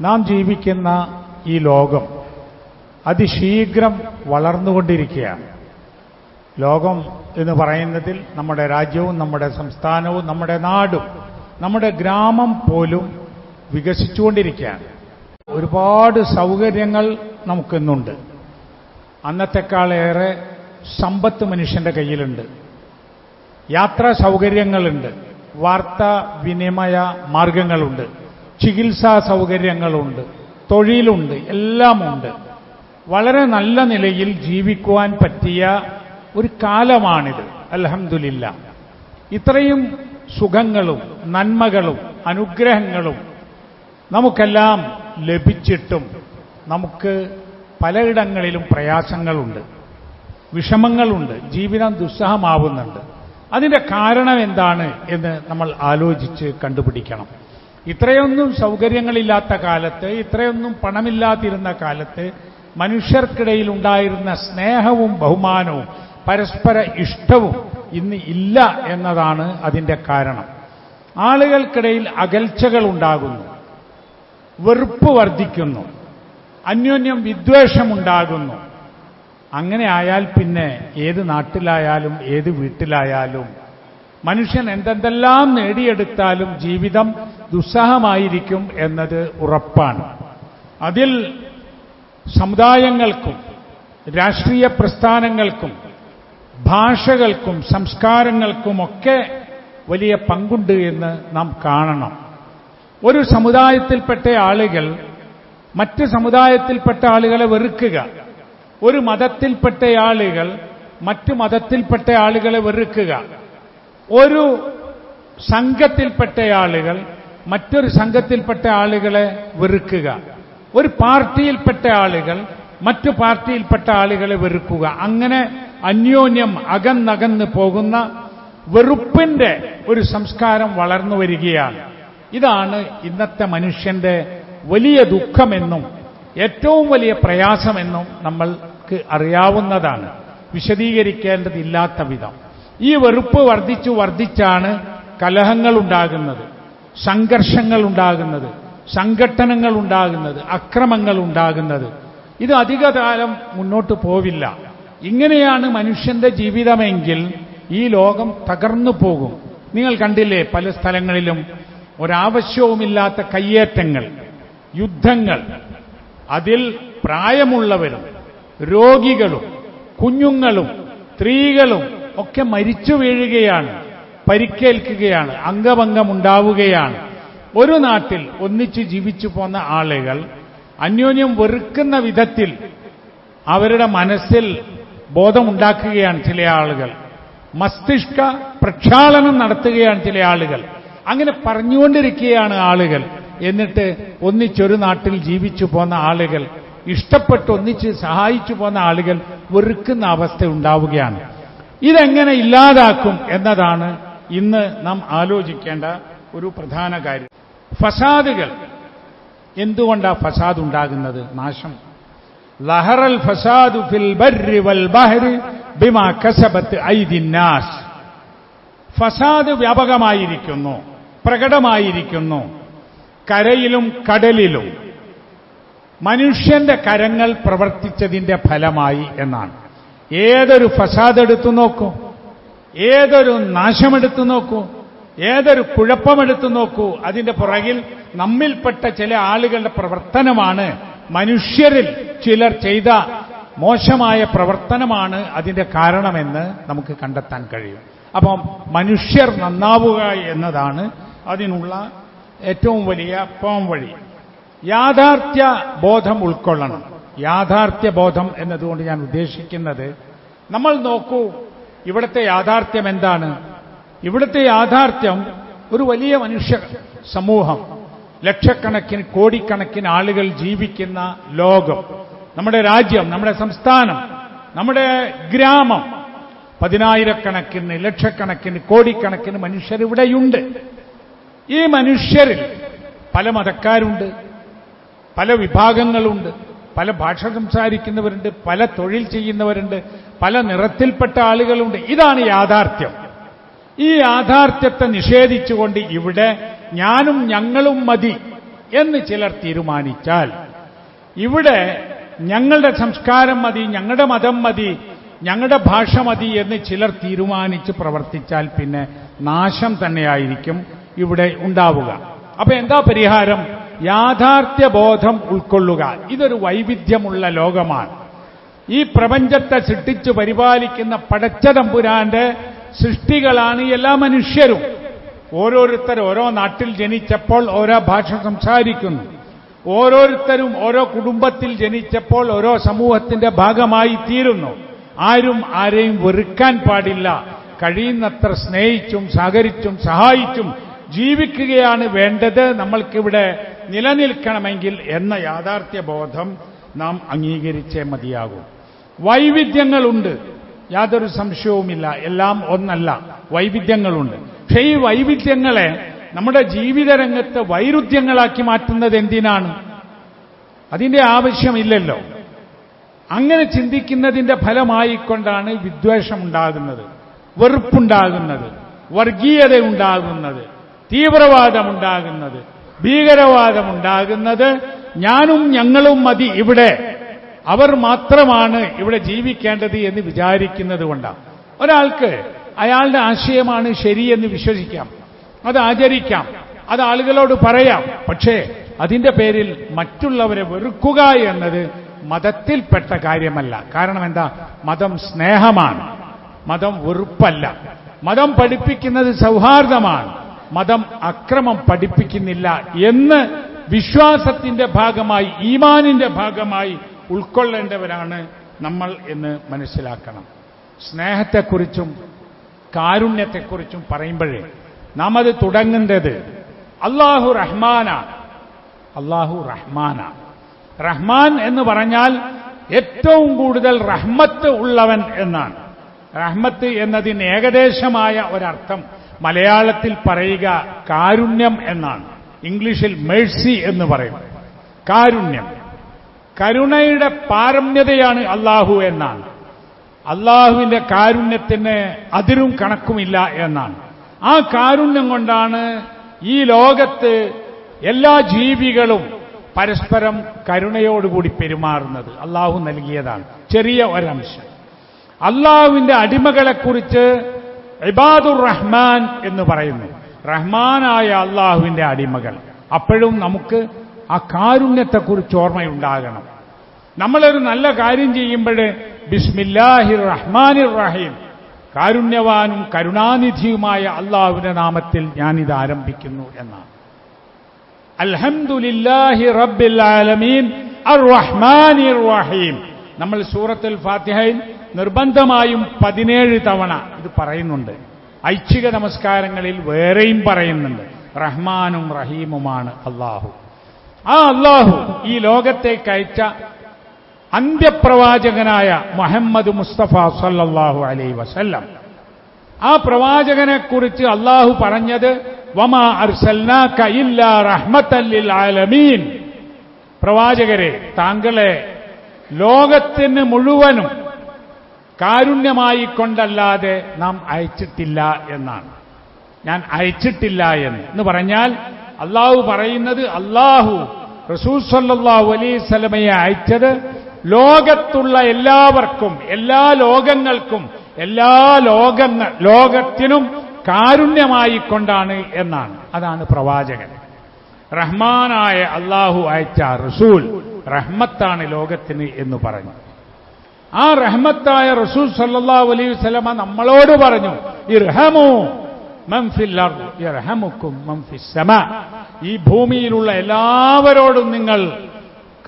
നാം ജീവിക്കുന്ന ഈ ലോകം അതിശീഘ്രം വളർന്നുകൊണ്ടിരിക്കുകയാണ്. ലോകം എന്ന് പറയുന്നതിൽ നമ്മുടെ രാജ്യവും നമ്മുടെ സംസ്ഥാനവും നമ്മുടെ നാടും നമ്മുടെ ഗ്രാമം പോലും വികസിച്ചുകൊണ്ടിരിക്കുകയാണ്. ഒരുപാട് സൗകര്യങ്ങൾ നമുക്കിന്നുണ്ട്. അന്നത്തെക്കാളേറെ സമ്പത്ത് മനുഷ്യന്റെ കയ്യിലുണ്ട്. യാത്രാ സൗകര്യങ്ങളുണ്ട്. വാർത്താ വിനിമയ മാർഗങ്ങളുണ്ട്. ചികിത്സാ സൗകര്യങ്ങളുണ്ട് തൊഴിലുണ്ട് എല്ലാമുണ്ട്. വളരെ നല്ല നിലയിൽ ജീവിക്കുവാൻ പറ്റിയ ഒരു കാലമാണിത്. അലഹമില്ല ഇത്രയും സുഖങ്ങളും നന്മകളും അനുഗ്രഹങ്ങളും നമുക്കെല്ലാം ലഭിച്ചിട്ടും നമുക്ക് പലയിടങ്ങളിലും പ്രയാസങ്ങളുണ്ട്. വിഷമങ്ങളുണ്ട്. ജീവിതം ദുസ്സഹമാവുന്നുണ്ട്. അതിന്റെ കാരണം എന്താണ് എന്ന് നമ്മൾ ആലോചിച്ച് കണ്ടുപിടിക്കണം. ഇത്രയൊന്നും സൗകര്യങ്ങളില്ലാത്ത കാലത്ത് ഇത്രയൊന്നും പണമില്ലാതിരുന്ന കാലത്ത് മനുഷ്യർക്കിടയിൽ ഉണ്ടായിരുന്ന സ്നേഹവും ബഹുമാനവും പരസ്പര ഇഷ്ടവും ഇന്ന് ഇല്ല എന്നതാണ് അതിന്റെ കാരണം. ആളുകൾക്കിടയിൽ അകൽച്ചകൾ ഉണ്ടാകുന്നു വെറുപ്പ് വർദ്ധിക്കുന്നു അന്യോന്യം വിദ്വേഷമുണ്ടാകുന്നു. അങ്ങനെ ആയാൽ പിന്നെ ഏത് നാട്ടിലായാലും ഏത് വീട്ടിലായാലും മനുഷ്യൻ എന്തെന്തെല്ലാം നേടിയെടുത്താലും ജീവിതം ദുസ്സഹമായിരിക്കും എന്നത് ഉറപ്പാണ്. അതിൽ സമുദായങ്ങൾക്കും രാഷ്ട്രീയ പ്രസ്ഥാനങ്ങൾക്കും ഭാഷകൾക്കും സംസ്കാരങ്ങൾക്കുമൊക്കെ വലിയ പങ്കുണ്ട് എന്ന് നാം കാണണം. ഒരു സമുദായത്തിൽപ്പെട്ട ആളുകൾ മറ്റ് സമുദായത്തിൽപ്പെട്ട ആളുകളെ വെറുക്കുക. ഒരു മതത്തിൽപ്പെട്ട ആളുകൾ മറ്റു മതത്തിൽപ്പെട്ട ആളുകളെ വെറുക്കുക. ഒരു സംഘത്തിൽപ്പെട്ട ആളുകൾ മറ്റൊരു സംഘത്തിൽപ്പെട്ട ആളുകളെ വെറുക്കുക. ഒരു പാർട്ടിയിൽപ്പെട്ട ആളുകൾ മറ്റു പാർട്ടിയിൽപ്പെട്ട ആളുകളെ വെറുക്കുക. അങ്ങനെ അന്യോന്യം അകന്നകന്ന് പോകുന്ന വെറുപ്പിന്റെ ഒരു സംസ്കാരം വളർന്നു വരികയാണ്. ഇതാണ് ഇന്നത്തെ മനുഷ്യന്റെ വലിയ ദുഃഖമെന്നും ഏറ്റവും വലിയ പ്രയാസമെന്നും നമ്മൾക്ക് അറിയാവുന്നതാണ്. വിശദീകരിക്കേണ്ടതില്ലാത്ത വിധം. ഈ വെറുപ്പ് വർദ്ധിച്ചു വർദ്ധിച്ചാണ് കലഹങ്ങൾ ഉണ്ടാകുന്നത് സംഘർഷങ്ങൾ ഉണ്ടാകുന്നത് സംഘട്ടനങ്ങൾ ഉണ്ടാകുന്നത് അക്രമങ്ങൾ ഉണ്ടാകുന്നത് ഇത് അധികകാലം മുന്നോട്ട് പോവില്ല. ഇങ്ങനെയാണ് മനുഷ്യന്റെ ജീവിതമെങ്കിൽ ഈ ലോകം തകർന്നു പോകും. നിങ്ങൾ കണ്ടില്ലേ പല സ്ഥലങ്ങളിലും ഒരാവശ്യവുമില്ലാത്ത കയ്യേറ്റങ്ങൾ യുദ്ധങ്ങൾ അതിൽ പ്രായമുള്ളവരും രോഗികളും കുഞ്ഞുങ്ങളും സ്ത്രീകളും ഒക്കെ മരിച്ചു വീഴുകയാണ് പരിക്കേൽക്കുകയാണ് അംഗഭംഗമുണ്ടാവുകയാണ്. ഒരു നാട്ടിൽ ഒന്നിച്ച് ജീവിച്ചു പോന്ന ആളുകൾ അന്യോന്യം വെറുക്കുന്ന വിധത്തിൽ അവരുടെ മനസ്സിൽ ബോധമുണ്ടാക്കുകയാണ് ചില ആളുകൾ. മസ്തിഷ്ക പ്രക്ഷാളനം നടത്തുകയാണ് ചില ആളുകൾ. അങ്ങനെ പറഞ്ഞുകൊണ്ടിരിക്കുകയാണ് ആളുകൾ. എന്നിട്ട് ഒന്നിച്ചൊരു നാട്ടിൽ ജീവിച്ചു പോന്ന ആളുകൾ ഇഷ്ടപ്പെട്ട് ഒന്നിച്ച് സഹായിച്ചു പോന്ന ആളുകൾ വെറുക്കുന്ന അവസ്ഥ ഉണ്ടാവുകയാണ്. ഇതെങ്ങനെ ഇല്ലാതാക്കും എന്നതാണ് ഇന്ന് നാം ആലോചിക്കേണ്ട ഒരു പ്രധാന കാര്യം. ഫസാദുകൾ എന്തുകൊണ്ടാ ഫസാദ് ഉണ്ടാകുന്നത് നാശം. ലഹറൽ ഫസാദു ഫിൽ ബർരി വൽ ബഹരി ബിമാ കസബത്ത് ഐദിന്നാസ് ഫസാദ് വ്യാപകമായിരിക്കുന്നു പ്രകടമായിരിക്കുന്നു കരയിലും കടലിലും. മനുഷ്യന്റെ കരങ്ങൾ പ്രവർത്തിച്ചതിന്റെ ഫലമായി എന്നാണ്. ഏതൊരു ഫസാദ് എടുത്തു നോക്കൂ. ഏതൊരു നാശമെടുത്തു നോക്കൂ. ഏതൊരു കുഴപ്പമെടുത്തു നോക്കൂ. അതിന്റെ പുറകിൽ നമ്മിൽപ്പെട്ട ചില ആളുകളുടെ പ്രവർത്തനമാണ് മനുഷ്യരിൽ ചിലർ ചെയ്ത മോശമായ പ്രവർത്തനമാണ് അതിന്റെ കാരണമെന്ന് നമുക്ക് കണ്ടെത്താൻ കഴിയും. അപ്പം മനുഷ്യർ നന്നാവുക എന്നതാണ് അതിനുള്ള ഏറ്റവും വലിയ പോം വഴി. യാഥാർത്ഥ്യ ബോധം ഉൾക്കൊള്ളണം. യാഥാർത്ഥ്യ ബോധം എന്നതുകൊണ്ട് ഞാൻ ഉദ്ദേശിക്കുന്നത് നമ്മൾ നോക്കൂ ഇവിടുത്തെ യാഥാർത്ഥ്യം എന്താണ്? ഇവിടുത്തെ യാഥാർത്ഥ്യം ഒരു വലിയ മനുഷ്യ സമൂഹം ലക്ഷക്കണക്കിന് കോടിക്കണക്കിന് ആളുകൾ ജീവിക്കുന്ന ലോകം നമ്മുടെ രാജ്യം നമ്മുടെ സംസ്ഥാനം നമ്മുടെ ഗ്രാമം പതിനായിരക്കണക്കിന് ലക്ഷക്കണക്കിന് കോടിക്കണക്കിന് മനുഷ്യരിവിടെയുണ്ട് ഈ മനുഷ്യരിൽ പല മതക്കാരുണ്ട് പല വിഭാഗങ്ങളുണ്ട്. പല ഭാഷ സംസാരിക്കുന്നവരുണ്ട് പല തൊഴിൽ ചെയ്യുന്നവരുണ്ട് പല നിറത്തിൽപ്പെട്ട ആളുകളുണ്ട്. ഇതാണ് യാഥാർത്ഥ്യം. ഈ യാഥാർത്ഥ്യത്തെ നിഷേധിച്ചുകൊണ്ട് ഇവിടെ ഞാനും ഞങ്ങളും മതി എന്ന് ചിലർ തീരുമാനിച്ചാൽ ഇവിടെ ഞങ്ങളുടെ സംസ്കാരം മതി ഞങ്ങളുടെ മതം മതി ഞങ്ങളുടെ ഭാഷ മതി എന്ന് ചിലർ തീരുമാനിച്ച് പ്രവർത്തിച്ചാൽ പിന്നെ നാശം തന്നെയായിരിക്കും ഇവിടെ ഉണ്ടാവുക. അപ്പൊ എന്താ പരിഹാരം? യാഥാർത്ഥ്യ ബോധം ഉൾക്കൊള്ളുക. ഇതൊരു വൈവിധ്യമുള്ള ലോകമാണ്. ഈ പ്രപഞ്ചത്തെ സൃഷ്ടിച്ചു പരിപാലിക്കുന്ന പടച്ചതമ്പുരാന്റെ സൃഷ്ടികളാണ് എല്ലാ മനുഷ്യരും. ഓരോരുത്തർ ഓരോ നാട്ടിൽ ജനിച്ചപ്പോൾ ഓരോ ഭാഷ സംസാരിക്കുന്നു. ഓരോരുത്തരും ഓരോ കുടുംബത്തിൽ ജനിച്ചപ്പോൾ ഓരോ സമൂഹത്തിന്റെ ഭാഗമായി തീരുന്നു. ആരും ആരെയും വെറുക്കാൻ പാടില്ല. കഴിയുന്നത്ര സ്നേഹിച്ചും സഹകരിച്ചും സഹായിച്ചും ജീവിക്കുകയാണ് വേണ്ടത് നമ്മൾക്കിവിടെ നിലനിൽക്കണമെങ്കിൽ എന്ന യാഥാർത്ഥ്യബോധം നാം അംഗീകരിച്ചേ മതിയാകും. വൈവിധ്യങ്ങളുണ്ട്. യാതൊരു സംശയവുമില്ല. എല്ലാം ഒന്നല്ല. വൈവിധ്യങ്ങളുണ്ട്. പക്ഷേ ഈ വൈവിധ്യങ്ങളെ നമ്മുടെ ജീവിതരംഗത്ത് വൈരുദ്ധ്യങ്ങളാക്കി മാറ്റുന്നത് എന്തിനാണ്? അതിന്റെ ആവശ്യമില്ലല്ലോ. അങ്ങനെ ചിന്തിക്കുന്നതിന്റെ ഫലമായിക്കൊണ്ടാണ് വിദ്വേഷമുണ്ടാകുന്നത് വെറുപ്പുണ്ടാകുന്നത് വർഗീയത ഉണ്ടാകുന്നത് തീവ്രവാദമുണ്ടാകുന്നത് ഭീകരവാദമുണ്ടാകുന്നത് ഞാനും ഞങ്ങളും മതി ഇവിടെ. അവർ മാത്രമാണ് ഇവിടെ ജീവിക്കേണ്ടത് എന്ന് വിചാരിക്കുന്നത് കൊണ്ടാണ് ഒരാൾക്ക് അയാളുടെ ആശയമാണ് ശരിയെന്ന് വിശ്വസിക്കാം. അത് ആചരിക്കാം. അത് ആളുകളോട് പറയാം. പക്ഷേ അതിന്റെ പേരിൽ മറ്റുള്ളവരെ വെറുക്കുക എന്നത് മതത്തിൽപ്പെട്ട കാര്യമല്ല. കാരണം എന്താ? മതം സ്നേഹമാണ്. മതം വെറുപ്പല്ല. മതം പഠിപ്പിക്കുന്നത് സൗഹാർദ്ദമാണ്. മതം അക്രമം പഠിപ്പിക്കുന്നില്ല എന്ന് വിശ്വാസത്തിന്റെ ഭാഗമായി ഈമാനിന്റെ ഭാഗമായി ഉൾക്കൊള്ളേണ്ടവരാണ് നമ്മൾ എന്ന് മനസ്സിലാക്കണം. സ്നേഹത്തെക്കുറിച്ചും കാരുണ്യത്തെക്കുറിച്ചും പറയുമ്പോഴേ നാം അത് തുടങ്ങേണ്ടത് അള്ളാഹു റഹ്മാനാണ് അള്ളാഹു റഹ്മാനാണ് റഹ്മാൻ എന്ന് പറഞ്ഞാൽ ഏറ്റവും കൂടുതൽ റഹ്മത്ത് ഉള്ളവൻ എന്നാണ്. റഹ്മത്ത് എന്നതിന് ഏകദേശമായ ഒരർത്ഥം മലയാളത്തിൽ പറയുക കാരുണ്യം എന്നാണ്. ഇംഗ്ലീഷിൽ മേഴ്സി എന്ന് പറയും. കാരുണ്യം. കരുണയുടെ പാരമ്യതയാണ് അള്ളാഹു എന്നാണ്. അള്ളാഹുവിന്റെ കാരുണ്യത്തിന് അതിരും കണക്കുമില്ല എന്നാണ്. ആ കാരുണ്യം കൊണ്ടാണ് ഈ ലോകത്ത് എല്ലാ ജീവികളും പരസ്പരം കരുണയോടുകൂടി പെരുമാറുന്നത്. അള്ളാഹു നൽകിയതാണ്. ചെറിയ ഒരംശം. അള്ളാഹുവിന്റെ അടിമകളെക്കുറിച്ച് ഇബാദുർ റഹ്മാൻ എന്ന് പറയുന്നു. റഹ്മാനായ അള്ളാഹുവിന്റെ അടിമകൾ. അപ്പോഴും നമുക്ക് ആ കാരുണ്യത്തെക്കുറിച്ച് ഓർമ്മയുണ്ടാകണം. നമ്മളൊരു നല്ല കാര്യം ചെയ്യുമ്പോൾ ബിസ്മില്ലാഹിർ റഹ്മാനിർ റഹീം. കാരുണ്യവാനും കരുണാനിധിയുമായ അള്ളാഹുവിന്റെ നാമത്തിൽ ഞാനിത് ആരംഭിക്കുന്നു എന്നാണ്. അൽഹംദുലില്ലാഹി റബ്ബിൽ ആലമീൻ അർ റഹ്മാനിർ റഹീം. നമ്മൾ സൂറത്തുൽ ഫാത്തിഹയിൽ നിർബന്ധമായും പതിനേഴ് തവണ ഇത് പറയുന്നുണ്ട്. ഐച്ഛിക നമസ്കാരങ്ങളിൽ വേറെയും പറയുന്നുണ്ട്. റഹ്മാനും റഹീമുമാണ് അള്ളാഹു. ആ അള്ളാഹു ഈ ലോകത്തേക്ക് അയച്ച അന്ത്യപ്രവാചകനായ മുഹമ്മദ് മുസ്തഫ സല്ലാഹു അലൈ വസല്ലം. ആ പ്രവാചകനെക്കുറിച്ച് അള്ളാഹു പറഞ്ഞത് വമാ അർസൽനാക ഇല്ലാ റഹ്മത്തല്ലിൽ ആലമീൻ. പ്രവാചകരെ താങ്കളെ ലോകത്തിന് മുഴുവനും കാരുണ്യമായി കൊണ്ടല്ലാതെ നാം അയച്ചിട്ടില്ല എന്നാണ്. ഞാൻ അയച്ചിട്ടില്ല എന്ന്. എന്ന് പറഞ്ഞാൽ അള്ളാഹു പറയുന്നത് അള്ളാഹു റസൂൽ സല്ലാഹു അലൈഹി സ്വലമയെ അയച്ചത് ലോകത്തുള്ള എല്ലാവർക്കും എല്ലാ ലോകങ്ങൾക്കും എല്ലാ ലോകങ്ങൾ ലോകത്തിനും കാരുണ്യമായി കൊണ്ടാണ് എന്നാണ്. അതാണ് പ്രവാചകൻ. റഹ്മാനായ അള്ളാഹു അയച്ച റസൂൽ റഹ്മത്താണ് ലോകത്തിന് എന്ന് പറഞ്ഞു. ആ റഹ്മത്തായ റസൂൽ സല്ലാ അലൈഹി വസ്ലമ നമ്മളോട് പറഞ്ഞു ഇർഹമു ഈ ഭൂമിയിലുള്ള എല്ലാവരോടും നിങ്ങൾ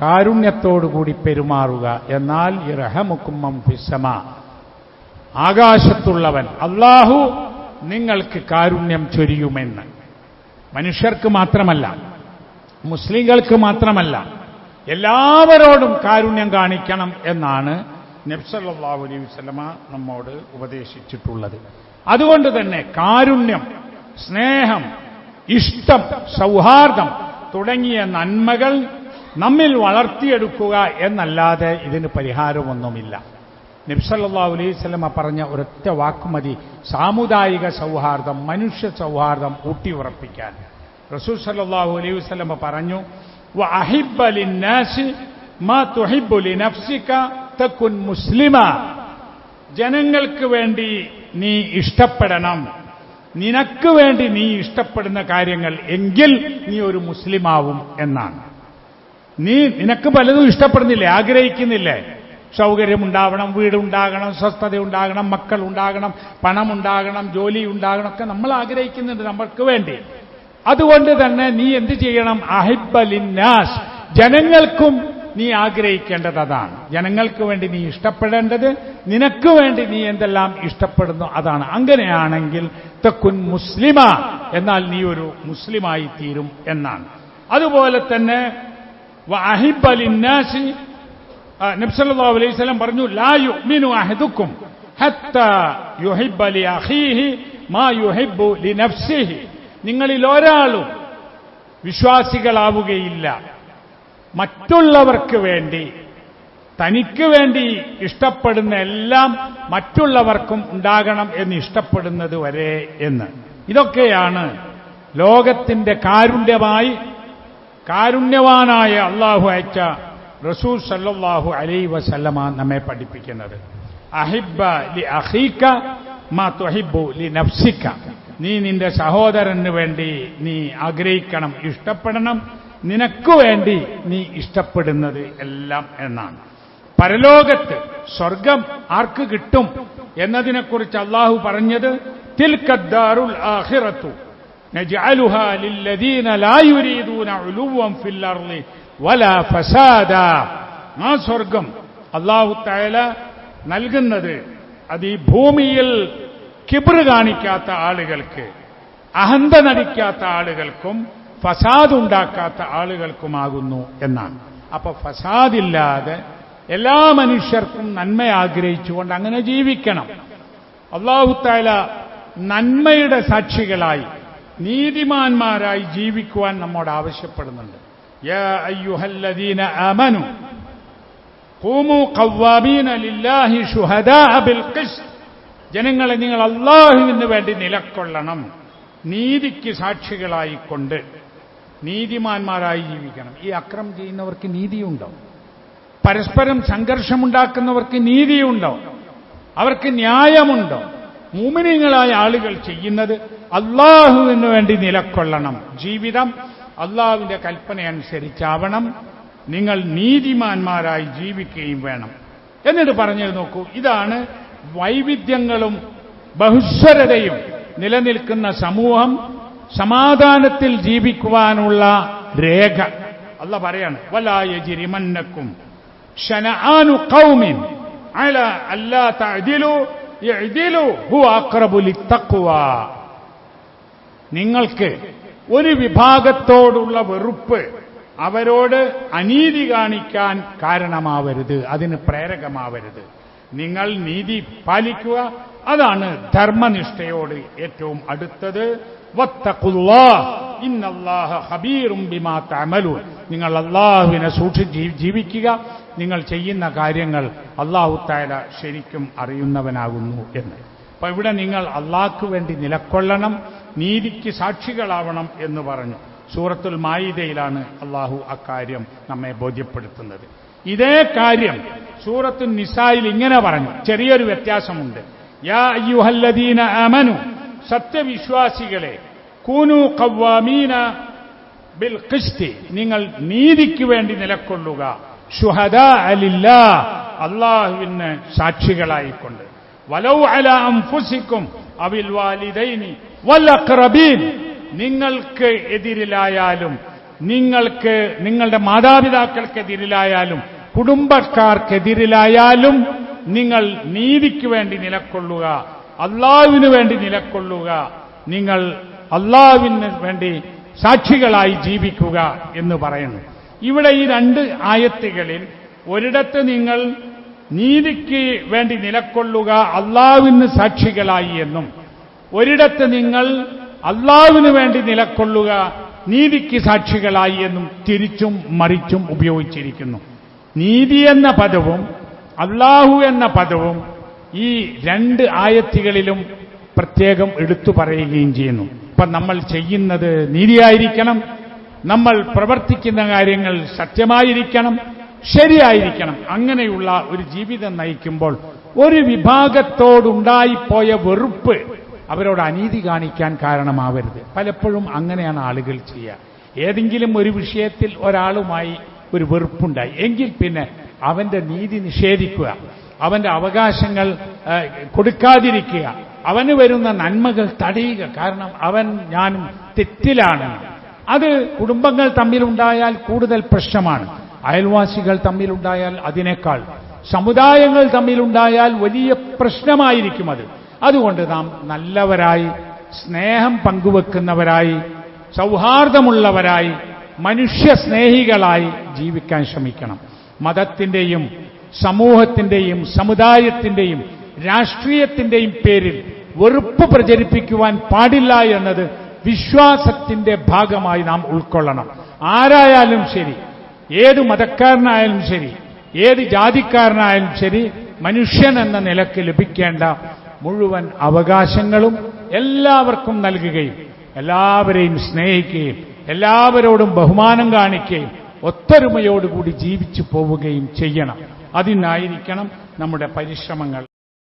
കാരുണ്യത്തോടുകൂടി പെരുമാറുക. എന്നാൽ ഇർഹമുക്കും മംഫിസമ ആകാശത്തുള്ളവൻ അള്ളാഹു നിങ്ങൾക്ക് കാരുണ്യം ചൊരിയുമെന്ന്. മനുഷ്യർക്ക് മാത്രമല്ല മുസ്ലിങ്ങൾക്ക് മാത്രമല്ല എല്ലാവരോടും കാരുണ്യം കാണിക്കണം എന്നാണ് നബ്സല്ലാഹു അലൈഹി വസ്ലമ നമ്മോട് ഉപദേശിച്ചിട്ടുള്ളത്. അതുകൊണ്ട് തന്നെ കാരുണ്യം സ്നേഹം ഇഷ്ടം സൗഹാർദ്ദം തുടങ്ങിയ നന്മകൾ നമ്മിൽ വളർത്തിയെടുക്കുക എന്നല്ലാതെ ഇതിന് പരിഹാരമൊന്നുമില്ല. നബ്സല്ലാ അലൈഹി സ്വലമ പറഞ്ഞ ഒരൊറ്റ വാക്കുമതി സാമുദായിക സൗഹാർദ്ദം മനുഷ്യ സൗഹാർദ്ദം ഊട്ടിയുറപ്പിക്കാൻ. റസൂൽ സല്ലാഹു അലൈഹി വസല്ലമ പറഞ്ഞു ലിന്നാസി മാ തുഹിബ്ബു ലിനഫ്സിക തകുൻ മുസ്ലിമ ജനങ്ങൾക്ക് വേണ്ടി നീ ഇഷ്ടപ്പെടണം. നിനക്ക് വേണ്ടി നീ ഇഷ്ടപ്പെടുന്ന കാര്യങ്ങൾ എങ്കിൽ നീ ഒരു മുസ്ലിമാവും എന്നാണ്. നീ നിനക്ക് പലതും ഇഷ്ടപ്പെടുന്നില്ലേ? ആഗ്രഹിക്കുന്നില്ലേ? സൗകര്യമുണ്ടാവണം വീടുണ്ടാകണം സ്വസ്ഥത ഉണ്ടാകണം മക്കൾ ഉണ്ടാകണം പണം ഉണ്ടാകണം ജോലി ഉണ്ടാകണം ഒക്കെ നമ്മൾ ആഗ്രഹിക്കുന്നുണ്ട് നമ്മൾക്ക് വേണ്ടി. അതുകൊണ്ട് തന്നെ നീ എന്ത് ചെയ്യണം? അഹിബലിന്നാസ് ജനങ്ങൾക്കും നീ ആഗ്രഹിക്കേണ്ടത് അതാണ്. ജനങ്ങൾക്ക് വേണ്ടി നീ ഇഷ്ടപ്പെടേണ്ടത് നിനക്ക് വേണ്ടി നീ എന്തെല്ലാം ഇഷ്ടപ്പെടുന്നു അതാണ്. അങ്ങനെയാണെങ്കിൽ തെക്കുൻ മുസ്ലിമ എന്നാൽ നീ ഒരു മുസ്ലിമായി തീരും എന്നാണ്. അതുപോലെ തന്നെ അഹിബലിന്നാസി നബ്സല്ലാ അലൈഹി സ്വലം പറഞ്ഞു ലാ യുഅ്മിനു അഹദുക്കും നഫ്സിഹി. നിങ്ങളിൽ ഒരാളും വിശ്വാസികളാവുകയില്ല. മറ്റുള്ളവർക്ക് വേണ്ടി തനിക്ക് വേണ്ടി ഇഷ്ടപ്പെടുന്ന എല്ലാം മറ്റുള്ളവർക്കും ഉണ്ടാകണം എന്ന് ഇഷ്ടപ്പെടുന്നത് വരെ എന്ന്. ഇതൊക്കെയാണ് ലോകത്തിന്റെ കാരുണ്യമായി കാരുണ്യവാനായ അള്ളാഹു അയച്ച റസൂൽ സല്ലാഹു അലൈ വസല്ലമ നമ്മെ പഠിപ്പിക്കുന്നത്. അഹിബ ലി അഹീക്ക മാ തുഹിബു ലി നഫ്സിക്ക നീ നിന്റെ സഹോദരന് വേണ്ടി നീ ആഗ്രഹിക്കണം ഇഷ്ടപ്പെടണം നിനക്കു വേണ്ടി നീ ഇഷ്ടപ്പെടുന്നത് എല്ലാം എന്നാണ്. പരലോകത്ത് സ്വർഗം ആർക്ക് കിട്ടും എന്നതിനെക്കുറിച്ച് അള്ളാഹു പറഞ്ഞത് തിൽക്കദ്ദാറുൽ ആഹിറത്തു ആ സ്വർഗം അള്ളാഹു തായല നൽകുന്നത് അത് ഈ ഭൂമിയിൽ കിബിറ് കാണിക്കാത്ത ആളുകൾക്ക് അഹന്ത നടിക്കാത്ത ആളുകൾക്കും ഫസാദ് ഉണ്ടാക്കാത്ത ആളുകൾക്കുമാകുന്നു എന്നാണ്. അപ്പൊ ഫസാദില്ലാതെ എല്ലാ മനുഷ്യർക്കും നന്മ ആഗ്രഹിച്ചുകൊണ്ട് അങ്ങനെ ജീവിക്കണം. അള്ളാഹുത്താല നന്മയുടെ സാക്ഷികളായി നീതിമാന്മാരായി ജീവിക്കുവാൻ നമ്മോട് ആവശ്യപ്പെടുന്നുണ്ട്. ജനങ്ങളെ നിങ്ങൾ അള്ളാഹുവിന് വേണ്ടി നിലക്കൊള്ളണം നീതിക്ക് സാക്ഷികളായിക്കൊണ്ട്. നീതിമാന്മാരായി ജീവിക്കണം. ഈ അക്രം ചെയ്യുന്നവർക്ക് നീതിയുണ്ടോ പരസ്പരം സംഘർഷമുണ്ടാക്കുന്നവർക്ക് നീതിയുണ്ടോ അവർക്ക് ന്യായമുണ്ടോ മൂമിനിങ്ങളായ ആളുകൾ ചെയ്യുന്നത് അള്ളാഹുവിന് വേണ്ടി നിലക്കൊള്ളണം. ജീവിതം അള്ളാഹുവിന്റെ കൽപ്പനയനുസരിച്ചാവണം നിങ്ങൾ നീതിമാന്മാരായി ജീവിക്കുകയും വേണം. എന്നിട്ട് പറഞ്ഞു നോക്കൂ ഇതാണ് വൈവിധ്യങ്ങളും ബഹുസ്വരതയും നിലനിൽക്കുന്ന സമൂഹം സമാധാനത്തിൽ ജീവിക്കുവാനുള്ള രേഖ. അല്ല പറയാണ് വലായജിരിമന്നക്കും ഷനആനു ഖൗമിൻ അല അല്ലാ തഅദിലു യഅദിലു ഹുവ അഖറബു ലിത്തഖ്വ. നിങ്ങൾക്ക് ഒരു വിഭാഗത്തോടുള്ള വെറുപ്പ് അവരോട് അനീതി കാണിക്കാൻ കാരണമാവരുത് അതിന് പ്രേരകമാവരുത്. നിങ്ങൾ നീതി പാലിക്കുക. അതാണ് ധർമ്മനിഷ്ഠയോട് ഏറ്റവും അടുത്തത്. നിങ്ങൾ അള്ളാഹുവിനെ സൂക്ഷിച്ച് ജീവിക്കുക. നിങ്ങൾ ചെയ്യുന്ന കാര്യങ്ങൾ അള്ളാഹു താല ശരിക്കും അറിയുന്നവനാകുന്നു എന്ന്. അപ്പൊ ഇവിടെ നിങ്ങൾ അള്ളാഹ്ക്ക് വേണ്ടി നിലക്കൊള്ളണം നീതിക്ക് സാക്ഷികളാവണം എന്ന് പറഞ്ഞു. സൂറത്തുൽ മായിദയിലാണ് അള്ളാഹു അക്കാര്യം നമ്മെ ബോധ്യപ്പെടുത്തുന്നത്. ഇതേ കാര്യം സൂറത്തുൽ നിസായിൽ ഇങ്ങനെ പറഞ്ഞു. ചെറിയൊരു വ്യത്യാസമുണ്ട്. യാ അയ്യുഹല്ലദീന അമനു സത്യവിശ്വാസികളെ കൂനു കവ്വാമീന ബിൽ ക്രിസ്തി നിങ്ങൾ നീതിക്ക് വേണ്ടി നിലക്കൊള്ളുക. ഷുഹദ അലില്ല അള്ളാഹുവിന് സാക്ഷികളായിക്കൊണ്ട്. വലൗ അല അംഫുസിക്കും അവിൽ വാലിദൈനി വല്ലഖറബീൻ നിങ്ങൾക്ക് എതിരിലായാലും നിങ്ങൾക്ക് നിങ്ങളുടെ മാതാപിതാക്കൾക്കെതിരിലായാലും കുടുംബക്കാർക്കെതിരിലായാലും നിങ്ങൾ നീതിക്ക് വേണ്ടി നിലക്കൊള്ളുക അള്ളാവിന് വേണ്ടി നിലക്കൊള്ളുക നിങ്ങൾ അള്ളാവിന് വേണ്ടി സാക്ഷികളായി ജീവിക്കുക എന്ന് പറയുന്നു. ഇവിടെ ഈ രണ്ട് ആയത്തുകളിൽ ഒരിടത്ത് നിങ്ങൾ നീതിക്ക് വേണ്ടി നിലക്കൊള്ളുക അള്ളാവിന് സാക്ഷികളായി എന്നും ഒരിടത്ത് നിങ്ങൾ അള്ളാവിന് വേണ്ടി നിലക്കൊള്ളുക നീതിക്ക് സാക്ഷികളായി എന്നും തിരിച്ചും മറിച്ചും ഉപയോഗിച്ചിരിക്കുന്നു. നീതി എന്ന പദവും അള്ളാഹു എന്ന പദവും ഈ രണ്ട് ആയത്തികളിലും പ്രത്യേകം എടുത്തു പറയുകയും ചെയ്യുന്നു. ഇപ്പം നമ്മൾ ചെയ്യുന്നത് നീതിയായിരിക്കണം. നമ്മൾ പ്രവർത്തിക്കുന്ന കാര്യങ്ങൾ സത്യമായിരിക്കണം. ശരിയായിരിക്കണം. അങ്ങനെയുള്ള ഒരു ജീവിതം നയിക്കുമ്പോൾ ഒരു വിഭാഗത്തോടുണ്ടായിപ്പോയ വെറുപ്പ് അവരോട് അനീതി കാണിക്കാൻ കാരണമാവരുത്. പലപ്പോഴും അങ്ങനെയാണ് ആളുകൾ ചെയ്യുക. ഏതെങ്കിലും ഒരു വിഷയത്തിൽ ഒരാളുമായി ഒരു വെറുപ്പുണ്ടായി. എങ്കിൽ പിന്നെ അവന്റെ നീതി നിഷേധിക്കുക. അവന്റെ അവകാശങ്ങൾ കൊടുക്കാതിരിക്കുക. അവന് വരുന്ന നന്മകൾ തടയുക. കാരണം അവൻ ഞാനും തെറ്റിലാണ്. അത് കുടുംബങ്ങൾ തമ്മിലുണ്ടായാൽ കൂടുതൽ പ്രശ്നമാണ്. അയൽവാസികൾ തമ്മിലുണ്ടായാൽ അതിനേക്കാൾ. സമുദായങ്ങൾ തമ്മിലുണ്ടായാൽ വലിയ പ്രശ്നമായിരിക്കും അത്. അതുകൊണ്ട് നാം നല്ലവരായി സ്നേഹം പങ്കുവെക്കുന്നവരായി സൗഹാർദ്ദമുള്ളവരായി മനുഷ്യ സ്നേഹികളായി ജീവിക്കാൻ ശ്രമിക്കണം. മതത്തിന്റെയും സമൂഹത്തിന്റെയും സമുദായത്തിന്റെയും രാഷ്ട്രീയത്തിന്റെയും പേരിൽ വെറുപ്പ് പ്രചരിപ്പിക്കുവാൻ പാടില്ല എന്നത് വിശ്വാസത്തിന്റെ ഭാഗമായി നാം ഉൾക്കൊള്ളണം. ആരായാലും ശരി ഏത് മതക്കാരനായാലും ശരി ഏത് ജാതിക്കാരനായാലും ശരി മനുഷ്യൻ എന്ന നിലയ്ക്ക് ലഭിക്കേണ്ട മുഴുവൻ അവകാശങ്ങളും എല്ലാവർക്കും നൽകുകയും എല്ലാവരെയും സ്നേഹിക്കുകയും എല്ലാവരോടും ബഹുമാനം കാണിക്കുകയും ഒത്തൊരുമയോടുകൂടി ജീവിച്ചു പോവുകയും ചെയ്യണം. അതിനായിരിക്കണം നമ്മുടെ പരിശ്രമങ്ങൾ.